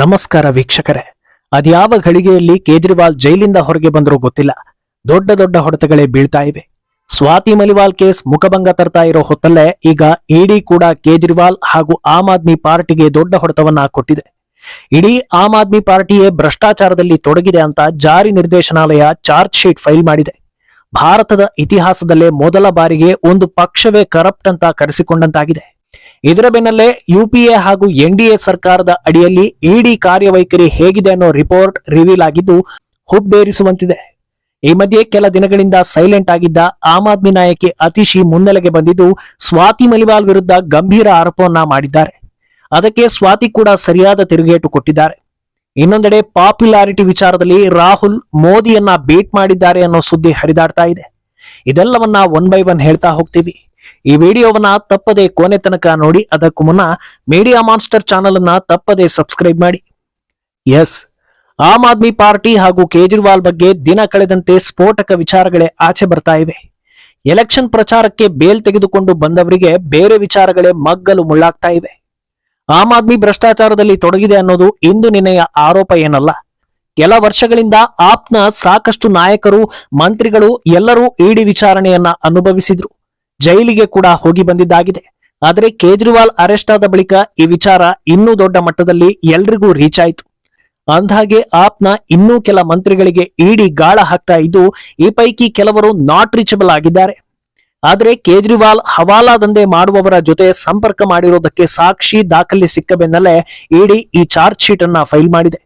ನಮಸ್ಕಾರ ವೀಕ್ಷಕರೇ. ಅದ್ಯಾವ ಘಳಿಗೆಯಲ್ಲಿ ಕೇಜ್ರಿವಾಲ್ ಜೈಲಿಂದ ಹೊರಗೆ ಬಂದರೂ ಗೊತ್ತಿಲ್ಲ. ದೊಡ್ಡ ದೊಡ್ಡ ಹೊಡೆತಗಳೇ ಬೀಳ್ತಾ ಇವೆ. ಸ್ವಾತಿ ಮಲಿವಾಲ್ ಕೇಸ್ ಮುಖಭಂಗ ತರ್ತಾ ಇರೋ ಹೊತ್ತಲ್ಲೇ ಈಗ ಇಡಿ ಕೂಡ ಕೇಜ್ರಿವಾಲ್ ಹಾಗೂ ಆಮ್ ಆದ್ಮಿ ಪಾರ್ಟಿಗೆ ದೊಡ್ಡ ಹೊಡೆತವನ್ನ ಕೊಟ್ಟಿದೆ. ಇಡೀ ಆಮ್ ಆದ್ಮಿ ಪಾರ್ಟಿಯೇ ಭ್ರಷ್ಟಾಚಾರದಲ್ಲಿ ತೊಡಗಿದೆ ಅಂತ ಜಾರಿ ನಿರ್ದೇಶನಾಲಯ ಚಾರ್ಜ್ ಶೀಟ್ ಫೈಲ್ ಮಾಡಿದೆ. ಭಾರತದ ಇತಿಹಾಸದಲ್ಲೇ ಮೊದಲ ಬಾರಿಗೆ ಒಂದು ಪಕ್ಷವೇ ಕರಪ್ಟ್ ಅಂತ ಕರೆಸಿಕೊಂಡಂತಾಗಿದೆ. ಇದರ ಬೆನ್ನಲ್ಲೇ ಯುಪಿಎ ಹಾಗೂ ಎನ್ಡಿಎ ಸರ್ಕಾರದ ಅಡಿಯಲ್ಲಿ ಇಡಿ ಕಾರ್ಯವೈಖರಿ ಹೇಗಿದೆ ಅನ್ನೋ ರಿಪೋರ್ಟ್ ರಿವೀಲ್ ಆಗಿದ್ದು ಹುಬ್ಬೇರಿಸುವಂತಿದೆ. ಈ ಮಧ್ಯೆ ಕೆಲ ದಿನಗಳಿಂದ ಸೈಲೆಂಟ್ ಆಗಿದ್ದ ಆಮ್ ಆದ್ಮಿ ನಾಯಕಿ ಅತಿಶಿ ಮುನ್ನೆಲೆಗೆ ಬಂದಿದ್ದು ಸ್ವಾತಿ ಮಲಿವಾಲ್ ವಿರುದ್ಧ ಗಂಭೀರ ಆರೋಪವನ್ನ ಮಾಡಿದ್ದಾರೆ. ಅದಕ್ಕೆ ಸ್ವಾತಿ ಕೂಡ ಸರಿಯಾದ ತಿರುಗೇಟು ಕೊಟ್ಟಿದ್ದಾರೆ. ಇನ್ನೊಂದೆಡೆ ಪಾಪ್ಯುಲಾರಿಟಿ ವಿಚಾರದಲ್ಲಿ ರಾಹುಲ್ ಮೋದಿಯನ್ನ ಬೀಟ್ ಮಾಡಿದ್ದಾರೆ ಅನ್ನೋ ಸುದ್ದಿ ಹರಿದಾಡ್ತಾ ಇದೆ. ಇದೆಲ್ಲವನ್ನ ಒನ್ ಬೈ ಒನ್ ಹೇಳ್ತಾ ಹೋಗ್ತೀವಿ. ಈ ವಿಡಿಯೋವನ್ನ ತಪ್ಪದೆ ಕೊನೆ ತನಕ ನೋಡಿ, ಅದಕ್ಕೂ ಮುನ್ನ ಮೀಡಿಯಾ ಮಾನ್ಸ್ಟರ್ ಚಾನೆಲ್ ಅನ್ನ ತಪ್ಪದೆ ಸಬ್ಸ್ಕ್ರೈಬ್ ಮಾಡಿ. ಎಸ್ ಆಮ್ ಆದ್ಮಿ ಪಾರ್ಟಿ ಹಾಗೂ ಕೇಜ್ರಿವಾಲ್ ಬಗ್ಗೆ ದಿನ ಕಳೆದಂತೆ ಸ್ಫೋಟಕ ವಿಚಾರಗಳೇ ಆಚೆ ಬರ್ತಾ ಇವೆ. ಎಲೆಕ್ಷನ್ ಪ್ರಚಾರಕ್ಕೆ ಬೇಲ್ ತೆಗೆದುಕೊಂಡು ಬಂದವರಿಗೆ ಬೇರೆ ವಿಚಾರಗಳೇ ಮಗ್ಗಲು ಮುಳ್ಳಾಗ್ತಾ ಇವೆ. ಆಮ್ ಆದ್ಮಿ ಭ್ರಷ್ಟಾಚಾರದಲ್ಲಿ ತೊಡಗಿದೆ ಅನ್ನೋದು ಇಂದು ನಿನ್ನೆಯ ಆರೋಪ ಏನಲ್ಲ. ಕೆಲ ವರ್ಷಗಳಿಂದ ಆಪ್ನ ಸಾಕಷ್ಟು ನಾಯಕರು, ಮಂತ್ರಿಗಳು ಎಲ್ಲರೂ ಇಡಿ ವಿಚಾರಣೆಯನ್ನ ಅನುಭವಿಸಿದ್ರು. ಜೈಲಿಗೆ ಕೂಡ ಹೋಗಿ ಬಂದಿದ್ದಾಗಿದೆ. ಆದರೆ ಕೇಜ್ರಿವಾಲ್ ಅರೆಸ್ಟ್ ಆದ ಬಳಿಕ ಈ ವಿಚಾರ ಇನ್ನೂ ದೊಡ್ಡ ಮಟ್ಟದಲ್ಲಿ ಎಲ್ರಿಗೂ ರೀಚ್ ಆಯಿತು. ಅಂದ್ಹಾಗೆ ಆಪ್ನ ಇನ್ನೂ ಕೆಲ ಮಂತ್ರಿಗಳಿಗೆ ಇಡಿ ಗಾಳ ಹಾಕ್ತಾ ಇದ್ದು, ಈ ಪೈಕಿ ಕೆಲವರು ನಾಟ್ ರೀಚಬಲ್ ಆಗಿದ್ದಾರೆ. ಆದರೆ ಕೇಜ್ರಿವಾಲ್ ಹವಾಲಾ ಮಾಡುವವರ ಜೊತೆ ಸಂಪರ್ಕ ಮಾಡಿರೋದಕ್ಕೆ ಸಾಕ್ಷಿ ದಾಖಲೆ ಸಿಕ್ಕ ಬೆನ್ನಲ್ಲೇ ಇಡಿ ಈ ಚಾರ್ಜ್ ಶೀಟ್ ಅನ್ನ ಫೈಲ್ ಮಾಡಿದೆ.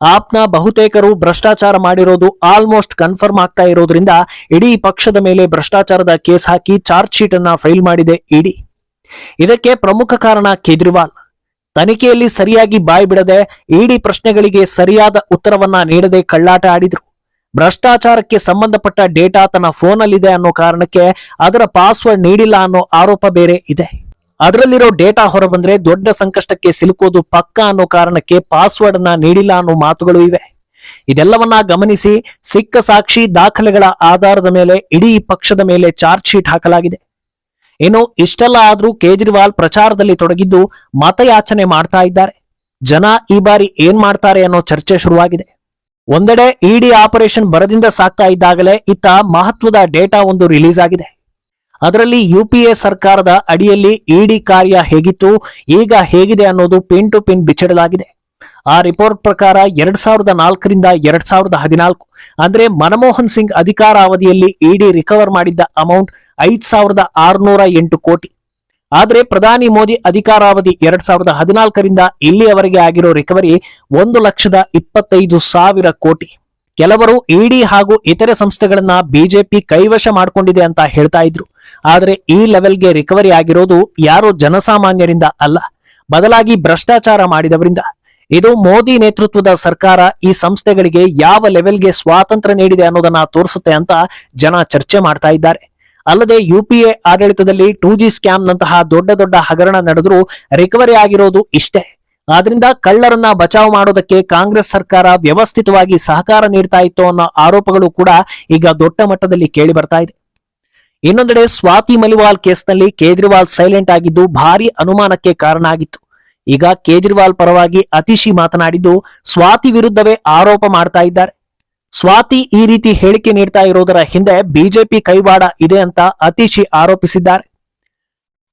ಆಪ್ನ ಬಹುತೇಕರು ಭ್ರಷ್ಟಾಚಾರ ಮಾಡಿರೋದು ಆಲ್ಮೋಸ್ಟ್ ಕನ್ಫರ್ಮ್ ಆಗ್ತಾ ಇರೋದ್ರಿಂದ ಇಡೀ ಪಕ್ಷದ ಮೇಲೆ ಭ್ರಷ್ಟಾಚಾರದ ಕೇಸ್ ಹಾಕಿ ಚಾರ್ಜ್ ಶೀಟ್ ಅನ್ನ ಫೈಲ್ ಮಾಡಿದೆ ಇಡಿ. ಇದಕ್ಕೆ ಪ್ರಮುಖ ಕಾರಣ ಕೇಜ್ರಿವಾಲ್. ತನಿಖೆಯಲ್ಲಿ ಸರಿಯಾಗಿ ಬಾಯಿ ಬಿಡದೆ ಇಡಿ ಪ್ರಶ್ನೆಗಳಿಗೆ ಸರಿಯಾದ ಉತ್ತರವನ್ನ ನೀಡದೆ ಕಳ್ಳಾಟ ಆಡಿದ್ರು. ಭ್ರಷ್ಟಾಚಾರಕ್ಕೆ ಸಂಬಂಧಪಟ್ಟ ಡೇಟಾ ತನ್ನ ಫೋನಲ್ಲಿದೆ ಅನ್ನೋ ಕಾರಣಕ್ಕೆ ಅದರ ಪಾಸ್ವರ್ಡ್ ನೀಡಿಲ್ಲ ಅನ್ನೋ ಆರೋಪ ಬೇರೆ ಇದೆ. ಅದರಲ್ಲಿರೋ ಡೇಟಾ ಹೊರಬಂದ್ರೆ ದೊಡ್ಡ ಸಂಕಷ್ಟಕ್ಕೆ ಸಿಲುಕೋದು ಪಕ್ಕ ಅನ್ನೋ ಕಾರಣಕ್ಕೆ ಪಾಸ್ವರ್ಡ್ ಅನ್ನ ನೀಡಿಲ್ಲ ಅನ್ನೋ ಮಾತುಗಳು ಇವೆ. ಇದೆಲ್ಲವನ್ನ ಗಮನಿಸಿ ಸಿಕ್ಕ ಸಾಕ್ಷಿ ದಾಖಲೆಗಳ ಆಧಾರದ ಮೇಲೆ ಇಡೀ ಪಕ್ಷದ ಮೇಲೆ ಚಾರ್ಜ್ ಶೀಟ್ ಹಾಕಲಾಗಿದೆ. ಏನು ಇಷ್ಟೆಲ್ಲ ಆದ್ರೂ ಕೇಜ್ರಿವಾಲ್ ಪ್ರಚಾರದಲ್ಲಿ ತೊಡಗಿದ್ದು ಮತಯಾಚನೆ ಮಾಡ್ತಾ ಇದ್ದಾರೆ. ಜನ ಈ ಬಾರಿ ಏನ್ ಮಾಡ್ತಾರೆ ಅನ್ನೋ ಚರ್ಚೆ ಶುರುವಾಗಿದೆ. ಒಂದೆಡೆ ಇಡಿ ಆಪರೇಷನ್ ಬರದಿಂದ ಸಾಕ್ತಾ ಇದ್ದಾಗಲೇ ಇತ್ತ ಮಹತ್ವದ ಡೇಟಾ ಒಂದು ರಿಲೀಸ್ ಆಗಿದೆ. ಅದರಲ್ಲಿ ಯುಪಿಎ ಸರ್ಕಾರದ ಅಡಿಯಲ್ಲಿ ಇಡಿ ಕಾರ್ಯ ಹೇಗಿತ್ತು, ಈಗ ಹೇಗಿದೆ ಅನ್ನೋದು ಪಿನ್ ಟು ಪಿನ್ ಬಿಚ್ಚಿಡಲಾಗಿದೆ. ಆ ರಿಪೋರ್ಟ್ ಪ್ರಕಾರ ಎರಡ್ ಸಾವಿರದ ನಾಲ್ಕರಿಂದ ಎರಡ್ ಸಾವಿರದ ಹದಿನಾಲ್ಕು, ಅಂದ್ರೆ ಮನಮೋಹನ್ ಸಿಂಗ್ ಅಧಿಕಾರ ಅವಧಿಯಲ್ಲಿ ಇಡಿ ರಿಕವರ್ ಮಾಡಿದ್ದ ಅಮೌಂಟ್ ಐದ್ ಸಾವಿರದ ಆರುನೂರ ಎಂಟು ಕೋಟಿ. ಆದ್ರೆ ಪ್ರಧಾನಿ ಮೋದಿ ಅಧಿಕಾರಾವಧಿ ಎರಡ್ ಸಾವಿರದ ಹದಿನಾಲ್ಕರಿಂದ ಇಲ್ಲಿಯವರೆಗೆ ಆಗಿರೋ ರಿಕವರಿ ಒಂದು ಲಕ್ಷದ ಇಪ್ಪತ್ತೈದು ಸಾವಿರ ಕೋಟಿ. ಕೆಲವರು ಇಡಿ ಹಾಗೂ ಇತರೆ ಸಂಸ್ಥೆಗಳನ್ನ ಬಿಜೆಪಿ ಕೈವಶ ಮಾಡಿಕೊಂಡಿದೆ ಅಂತ ಹೇಳ್ತಾ ಇದ್ರು. ಆದ್ರೆ ಈ ಲೆವೆಲ್ಗೆ ರಿಕವರಿ ಆಗಿರೋದು ಯಾರು ಜನಸಾಮಾನ್ಯರಿಂದ ಅಲ್ಲ. ಬದಲಾಗಿ ಭ್ರಷ್ಟಾಚಾರ ಮಾಡಿದವರಿಂದ. ಇದು ಮೋದಿ ನೇತೃತ್ವದ ಸರ್ಕಾರ ಈ ಸಂಸ್ಥೆಗಳಿಗೆ ಯಾವ ಲೆವೆಲ್ಗೆ ಸ್ವಾತಂತ್ರ್ಯ ನೀಡಿದೆ ಅನ್ನೋದನ್ನ ತೋರಿಸುತ್ತೆ ಅಂತ ಜನ ಚರ್ಚೆ ಮಾಡ್ತಾ ಇದ್ದಾರೆ. ಅಲ್ಲದೆ ಯುಪಿಎ ಆಡಳಿತದಲ್ಲಿ ಟೂ ಜಿ ಸ್ಕ್ಯಾಮ್ ನಂತಹ ದೊಡ್ಡ ದೊಡ್ಡ ಹಗರಣ ನಡೆದರೂ ರಿಕವರಿ ಆಗಿರೋದು ಇಷ್ಟೇ. ಆದ್ರಿಂದ ಕಳ್ಳರನ್ನ ಬಚಾವ್ ಮಾಡೋದಕ್ಕೆ ಕಾಂಗ್ರೆಸ್ ಸರ್ಕಾರ ವ್ಯವಸ್ಥಿತವಾಗಿ ಸಹಕಾರ ನೀಡ್ತಾ ಇತ್ತು ಅನ್ನೋ ಆರೋಪಗಳು ಕೂಡ ಈಗ ದೊಡ್ಡ ಮಟ್ಟದಲ್ಲಿ ಕೇಳಿ ಬರ್ತಾ ಇದೆ. ಇನ್ನೊಂದೆಡೆ ಸ್ವಾತಿ ಮಲಿವಾಲ್ ಕೇಸ್ನಲ್ಲಿ ಕೇಜ್ರಿವಾಲ್ ಸೈಲೆಂಟ್ ಆಗಿದ್ದು ಭಾರಿ ಅನುಮಾನಕ್ಕೆ ಕಾರಣ ಆಗಿತ್ತು. ಈಗ ಕೇಜ್ರಿವಾಲ್ ಪರವಾಗಿ ಅತಿಶಿ ಮಾತನಾಡಿದ್ದು, ಸ್ವಾತಿ ವಿರುದ್ಧವೇ ಆರೋಪ ಮಾಡ್ತಾ ಇದ್ದಾರೆ. ಸ್ವಾತಿ ಈ ರೀತಿ ಹೇಳಿಕೆ ನೀಡ್ತಾ ಇರೋದರ ಹಿಂದೆ ಬಿಜೆಪಿ ಕೈವಾಡ ಇದೆ ಅಂತ ಅತಿಶಿ ಆರೋಪಿಸಿದ್ದಾರೆ.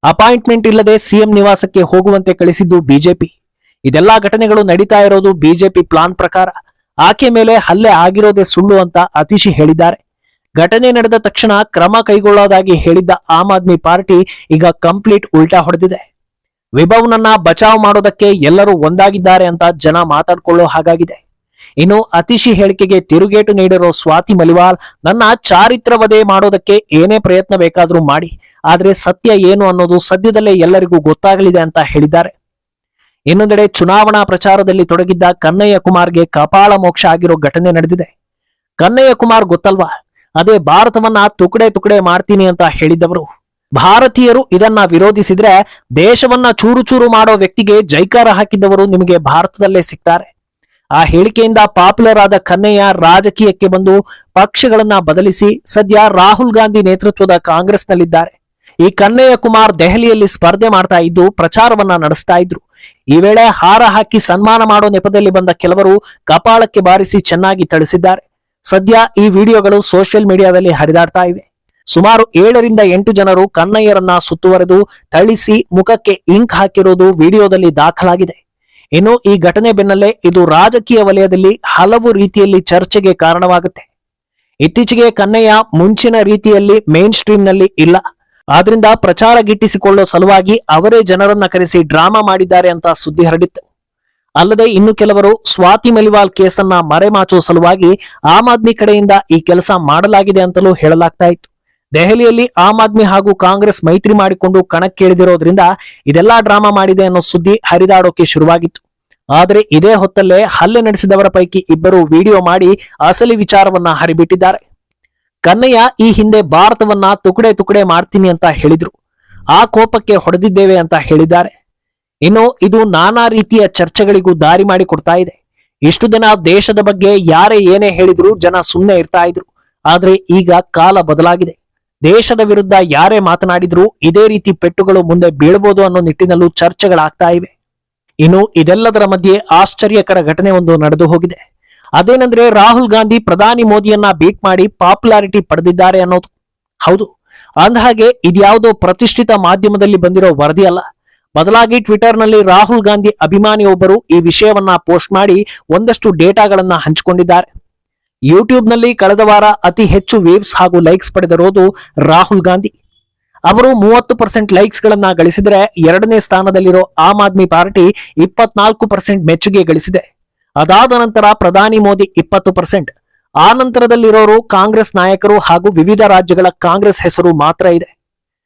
ಅಪಾಯಿಂಟ್ಮೆಂಟ್ ಇಲ್ಲದೆ ಸಿಎಂ ನಿವಾಸಕ್ಕೆ ಹೋಗುವಂತೆ ಕಳಿಸಿದ್ದು ಬಿಜೆಪಿ. ಇದೆಲ್ಲಾ ಘಟನೆಗಳು ನಡೀತಾ ಇರೋದು ಬಿಜೆಪಿ ಪ್ಲಾನ್ ಪ್ರಕಾರ. ಆಕೆ ಮೇಲೆ ಹಲ್ಲೆ ಆಗಿರೋದೇ ಸುಳ್ಳು ಅಂತ ಅತಿಶಿ ಹೇಳಿದ್ದಾರೆ. ಘಟನೆ ನಡೆದ ತಕ್ಷಣ ಕ್ರಮ ಕೈಗೊಳ್ಳೋದಾಗಿ ಹೇಳಿದ್ದ ಆಮ್ ಆದ್ಮಿ ಪಾರ್ಟಿ ಈಗ ಕಂಪ್ಲೀಟ್ ಉಲ್ಟಾ ಹೊಡೆದಿದೆ. ವಿಭವ್ನನ್ನ ಬಚಾವ್ ಮಾಡೋದಕ್ಕೆ ಎಲ್ಲರೂ ಒಂದಾಗಿದ್ದಾರೆ ಅಂತ ಜನ ಮಾತಾಡ್ಕೊಳ್ಳೋ ಹಾಗಾಗಿದೆ. ಇನ್ನು ಅತಿಶಿ ಹೇಳಿಕೆಗೆ ತಿರುಗೇಟು ನೀಡಿರೋ ಸ್ವಾತಿ ಮಲಿವಾಲ್, ನನ್ನ ಚಾರಿತ್ರವದೇ ಮಾಡೋದಕ್ಕೆ ಏನೇ ಪ್ರಯತ್ನ ಬೇಕಾದ್ರೂ ಮಾಡಿ, ಆದ್ರೆ ಸತ್ಯ ಏನು ಅನ್ನೋದು ಸದ್ಯದಲ್ಲೇ ಎಲ್ಲರಿಗೂ ಗೊತ್ತಾಗಲಿದೆ ಅಂತ ಹೇಳಿದ್ದಾರೆ. ಇನ್ನೊಂದೆಡೆ ಚುನಾವಣಾ ಪ್ರಚಾರದಲ್ಲಿ ತೊಡಗಿದ್ದ ಕನ್ನಯ್ಯ ಕುಮಾರ್ಗೆ ಕಪಾಳ ಮೋಕ್ಷ ಆಗಿರೋ ಘಟನೆ ನಡೆದಿದೆ. ಕನ್ನಯ್ಯ ಕುಮಾರ್ ಗೊತ್ತಲ್ವಾ? ಅದೇ ಭಾರತವನ್ನ ತುಕಡೆ ತುಕಡೆ ಮಾಡ್ತೀನಿ ಅಂತ ಹೇಳಿದ್ದವರು ಭಾರತೀಯರು ಇದನ್ನ ವಿರೋಧಿಸಿದ್ರೆ ದೇಶವನ್ನ ಚೂರು ಚೂರು ಮಾಡೋ ವ್ಯಕ್ತಿಗೆ ಜೈಕಾರ ಹಾಕಿದ್ದವರು ನಿಮಗೆ ಭಾರತದಲ್ಲೇ ಸಿಗ್ತಾರೆ. ಆ ಹೇಳಿಕೆಯಿಂದ ಪಾಪ್ಯುಲರ್ ಆದ ಕನ್ನಯ್ಯ ರಾಜಕೀಯಕ್ಕೆ ಬಂದು ಪಕ್ಷಗಳನ್ನ ಬದಲಿಸಿ ಸದ್ಯ ರಾಹುಲ್ ಗಾಂಧಿ ನೇತೃತ್ವದ ಕಾಂಗ್ರೆಸ್ನಲ್ಲಿದ್ದಾರೆ. ಈ ಕನ್ನಯ್ಯ ಕುಮಾರ್ ದೆಹಲಿಯಲ್ಲಿ ಸ್ಪರ್ಧೆ ಮಾಡ್ತಾ ಇದ್ದು ಪ್ರಚಾರವನ್ನ ನಡೆಸ್ತಾ ಇದ್ರು. ಈ ವೇಳೆ ಹಾರ ಹಾಕಿ ಸನ್ಮಾನ ಮಾಡೋ ನೆಪದಲ್ಲಿ ಬಂದ ಕೆಲವರು ಕಪಾಳಕ್ಕೆ ಬಾರಿಸಿ ಚೆನ್ನಾಗಿ ಥಳಿಸಿದ್ದಾರೆ. ಸದ್ಯ ಈ ವಿಡಿಯೋಗಳು ಸೋಷಿಯಲ್ ಮೀಡಿಯಾದಲ್ಲಿ ಹರಿದಾಡ್ತಾ ಇವೆ. ಸುಮಾರು ಏಳರಿಂದ ಎಂಟು ಜನರು ಕನ್ನಯ್ಯರನ್ನ ಸುತ್ತುವರೆದು ಥಳಿಸಿ ಮುಖಕ್ಕೆ ಇಂಕ್ ಹಾಕಿರುವುದು ವಿಡಿಯೋದಲ್ಲಿ ದಾಖಲಾಗಿದೆ. ಇನ್ನು ಈ ಘಟನೆ ಬೆನ್ನಲ್ಲೇ ಇದು ರಾಜಕೀಯ ವಲಯದಲ್ಲಿ ಹಲವು ರೀತಿಯಲ್ಲಿ ಚರ್ಚೆಗೆ ಕಾರಣವಾಗುತ್ತೆ. ಇತ್ತೀಚೆಗೆ ಕನ್ನಯ್ಯ ಮುಂಚಿನ ರೀತಿಯಲ್ಲಿ ಮೇನ್ ಸ್ಟ್ರೀಮ್ನಲ್ಲಿ ಇಲ್ಲ. ಆದ್ರಿಂದ ಪ್ರಚಾರ ಗಿಟ್ಟಿಸಿಕೊಳ್ಳೋ ಸಲುವಾಗಿ ಅವರೇ ಜನರನ್ನ ಕರೆಸಿ ಡ್ರಾಮಾ ಮಾಡಿದ್ದಾರೆ ಅಂತ ಸುದ್ದಿ ಹರಡಿತ್ತು. ಅಲ್ಲದೆ ಇನ್ನು ಕೆಲವರು ಸ್ವಾತಿ ಮಲಿವಾಲ್ ಕೇಸನ್ನ ಮರೆಮಾಚುವ ಸಲುವಾಗಿ ಆಮ್ ಆದ್ಮಿ ಕಡೆಯಿಂದ ಈ ಕೆಲಸ ಮಾಡಲಾಗಿದೆ ಅಂತಲೂ ಹೇಳಲಾಗ್ತಾ ಇತ್ತು. ದೆಹಲಿಯಲ್ಲಿ ಆಮ್ ಆದ್ಮಿ ಹಾಗೂ ಕಾಂಗ್ರೆಸ್ ಮೈತ್ರಿ ಮಾಡಿಕೊಂಡು ಕಣಕ್ಕಿಳಿದಿರೋದ್ರಿಂದ ಇದೆಲ್ಲಾ ಡ್ರಾಮಾ ಮಾಡಿದೆ ಅನ್ನೋ ಸುದ್ದಿ ಹರಿದಾಡೋಕೆ ಶುರುವಾಗಿತ್ತು. ಆದರೆ ಇದೇ ಹೊತ್ತಲ್ಲೇ ಹಲ್ಲೆ ನಡೆಸಿದವರ ಪೈಕಿ ಇಬ್ಬರು ವಿಡಿಯೋ ಮಾಡಿ ಅಸಲಿ ವಿಚಾರವನ್ನ ಹರಿಬಿಟ್ಟಿದ್ದಾರೆ. ಕನ್ನಯ್ಯ ಈ ಹಿಂದೆ ಭಾರತವನ್ನ ತುಕಡೆ ತುಕಡೆ ಮಾಡ್ತೀನಿ ಅಂತ ಹೇಳಿದ್ರು. ಆ ಕೋಪಕ್ಕೆ ಹೊಡೆದಿದ್ದೇವೆ ಅಂತ ಹೇಳಿದ್ದಾರೆ. ಇನ್ನು ಇದು ನಾನಾ ರೀತಿಯ ಚರ್ಚೆಗಳಿಗೂ ದಾರಿ ಮಾಡಿ ಕೊಡ್ತಾ ಇದೆ. ಇಷ್ಟು ದಿನ ದೇಶದ ಬಗ್ಗೆ ಯಾರೇ ಏನೇ ಹೇಳಿದ್ರು ಜನ ಸುಮ್ಮನೆ ಇರ್ತಾ ಇದ್ರು. ಆದ್ರೆ ಈಗ ಕಾಲ ಬದಲಾಗಿದೆ. ದೇಶದ ವಿರುದ್ಧ ಯಾರೇ ಮಾತನಾಡಿದ್ರು ಇದೇ ರೀತಿ ಪೆಟ್ಟುಗಳು ಮುಂದೆ ಬೀಳಬಹುದು ಅನ್ನೋ ನಿಟ್ಟಿನಲ್ಲೂ ಚರ್ಚೆಗಳಾಗ್ತಾ ಇವೆ. ಇನ್ನು ಇದೆಲ್ಲದರ ಮಧ್ಯೆ ಆಶ್ಚರ್ಯಕರ ಘಟನೆ ಒಂದು ನಡೆದು ಹೋಗಿದೆ. ಅದೇನೆಂದ್ರೆ ರಾಹುಲ್ ಗಾಂಧಿ ಪ್ರಧಾನಿ ಮೋದಿಯನ್ನ ಬೀಟ್ ಮಾಡಿ ಪಾಪ್ಯುಲಾರಿಟಿ ಪಡೆದಿದ್ದಾರೆ ಅನ್ನೋದು. ಹೌದು. ಅಂದಹಾಗೆ ಇದ್ಯಾವುದೋ ಪ್ರತಿಷ್ಠಿತ ಮಾಧ್ಯಮದಲ್ಲಿ ಬಂದಿರೋ ವರದಿ ಅಲ್ಲ. ಬದಲಾಗಿ ಟ್ವಿಟರ್ನಲ್ಲಿ ರಾಹುಲ್ ಗಾಂಧಿ ಅಭಿಮಾನಿಯೊಬ್ಬರು ಈ ವಿಷಯವನ್ನ ಪೋಸ್ಟ್ ಮಾಡಿ ಒಂದಷ್ಟು ಡೇಟಾಗಳನ್ನ ಹಂಚಿಕೊಂಡಿದ್ದಾರೆ. ಯೂಟ್ಯೂಬ್ನಲ್ಲಿ ಕಳೆದ ವಾರ ಅತಿ ಹೆಚ್ಚು ವೇವ್ಸ್ ಹಾಗೂ ಲೈಕ್ಸ್ ಪಡೆದಿರೋದು ರಾಹುಲ್ ಗಾಂಧಿ. ಅವರು ಮೂವತ್ತು ಪರ್ಸೆಂಟ್ ಲೈಕ್ಸ್ ಗಳನ್ನ ಗಳಿಸಿದರೆ ಎರಡನೇ ಸ್ಥಾನದಲ್ಲಿರೋ ಆಮ್ ಆದ್ಮಿ ಪಾರ್ಟಿ ಇಪ್ಪತ್ನಾಲ್ಕು ಪರ್ಸೆಂಟ್ ಮೆಚ್ಚುಗೆ ಗಳಿಸಿದೆ. ಅದಾದ ನಂತರ ಪ್ರಧಾನಿ ಮೋದಿ ಇಪ್ಪತ್ತು ಪರ್ಸೆಂಟ್. ಆ ನಂತರದಲ್ಲಿರೋರು ಕಾಂಗ್ರೆಸ್ ನಾಯಕರು ಹಾಗೂ ವಿವಿಧ ರಾಜ್ಯಗಳ ಕಾಂಗ್ರೆಸ್ ಹೆಸರು ಮಾತ್ರ ಇದೆ.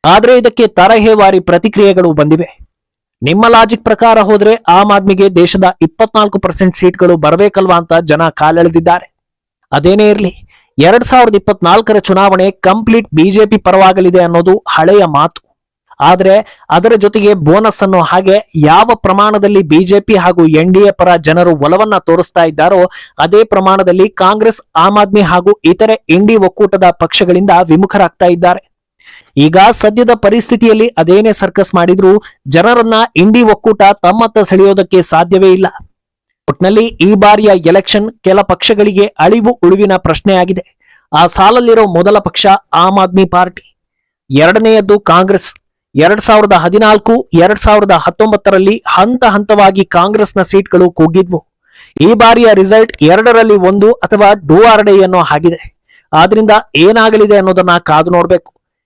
ಆದರೆ ಇದಕ್ಕೆ ತರಹೇವಾರಿ ಪ್ರತಿಕ್ರಿಯೆಗಳು ಬಂದಿವೆ. ನಿಮ್ಮ ಲಾಜಿಕ್ ಪ್ರಕಾರ ಹೋದ್ರೆ ಆಮ್ ಆದ್ಮಿಗೆ ದೇಶದ ಇಪ್ಪತ್ನಾಲ್ಕು ಪರ್ಸೆಂಟ್ ಸೀಟ್ಗಳು ಬರಬೇಕಲ್ವಾ ಅಂತ ಜನ ಕಾಲೆಳೆದಿದ್ದಾರೆ. ಅದೇನೇ ಇರಲಿ, ಎರಡ್ ಸಾವಿರದ ಇಪ್ಪತ್ನಾಲ್ಕರ ಚುನಾವಣೆ ಕಂಪ್ಲೀಟ್ ಬಿಜೆಪಿ ಪರವಾಗಲಿದೆ ಅನ್ನೋದು ಹಳೆಯ ಮಾತು. ಆದರೆ ಅದರ ಜೊತೆಗೆ ಬೋನಸ್ ಅನ್ನೋ ಹಾಗೆ ಯಾವ ಪ್ರಮಾಣದಲ್ಲಿ ಬಿಜೆಪಿ ಹಾಗೂ ಎನ್ ಪರ ಜನರು ಒಲವನ್ನ ತೋರಿಸ್ತಾ ಇದ್ದಾರೋ ಅದೇ ಪ್ರಮಾಣದಲ್ಲಿ ಕಾಂಗ್ರೆಸ್, ಆಮ್ ಆದ್ಮಿ ಹಾಗೂ ಇತರೆ ಇಂಡಿ ಒಕ್ಕೂಟದ ಪಕ್ಷಗಳಿಂದ ವಿಮುಖರಾಗ್ತಾ ಇದ್ದಾರೆ. ಈಗ ಸದ್ಯದ ಪರಿಸ್ಥಿತಿಯಲ್ಲಿ ಅದೇನೇ ಸರ್ಕಸ್ ಮಾಡಿದ್ರೂ ಜನರನ್ನ ಇಂಡಿ ಒಕ್ಕೂಟ ತಮ್ಮತ್ತ ಸೆಳೆಯೋದಕ್ಕೆ ಸಾಧ್ಯವೇ ಇಲ್ಲ. ಒಟ್ನಲ್ಲಿ ಈ ಬಾರಿಯ ಎಲೆಕ್ಷನ್ ಕೆಲ ಪಕ್ಷಗಳಿಗೆ ಅಳಿವು ಉಳಿವಿನ ಪ್ರಶ್ನೆಯಾಗಿದೆ ಆ ಸಾಲಲ್ಲಿರೋ ಮೊದಲ ಪಕ್ಷ ಆಮ್ ಆದ್ಮಿ ಪಾರ್ಟಿ. ಎರಡನೆಯದ್ದು ಕಾಂಗ್ರೆಸ್. ಎರಡ್ ಸಾವಿರದ ಹದಿನಾಲ್ಕು, ಎರಡ್ ಸಾವಿರದ ಹತ್ತೊಂಬತ್ತರಲ್ಲಿ ಹಂತ ಹಂತವಾಗಿ ಕಾಂಗ್ರೆಸ್ನ ಸೀಟ್ಗಳು ಕುಗ್ಗಿದ್ವು ಈ ಬಾರಿಯ ರಿಸಲ್ಟ್ ಎರಡರಲ್ಲಿ ಒಂದು ಅಥವಾ ಡೂ ಆರ್ ಡೈ ಅನ್ನೋ ಹಾಗಿದೆ. ಆದ್ರಿಂದ ಏನಾಗಲಿದೆ ಅನ್ನೋದನ್ನ ಕಾದು ನೋಡ್ಬೇಕು.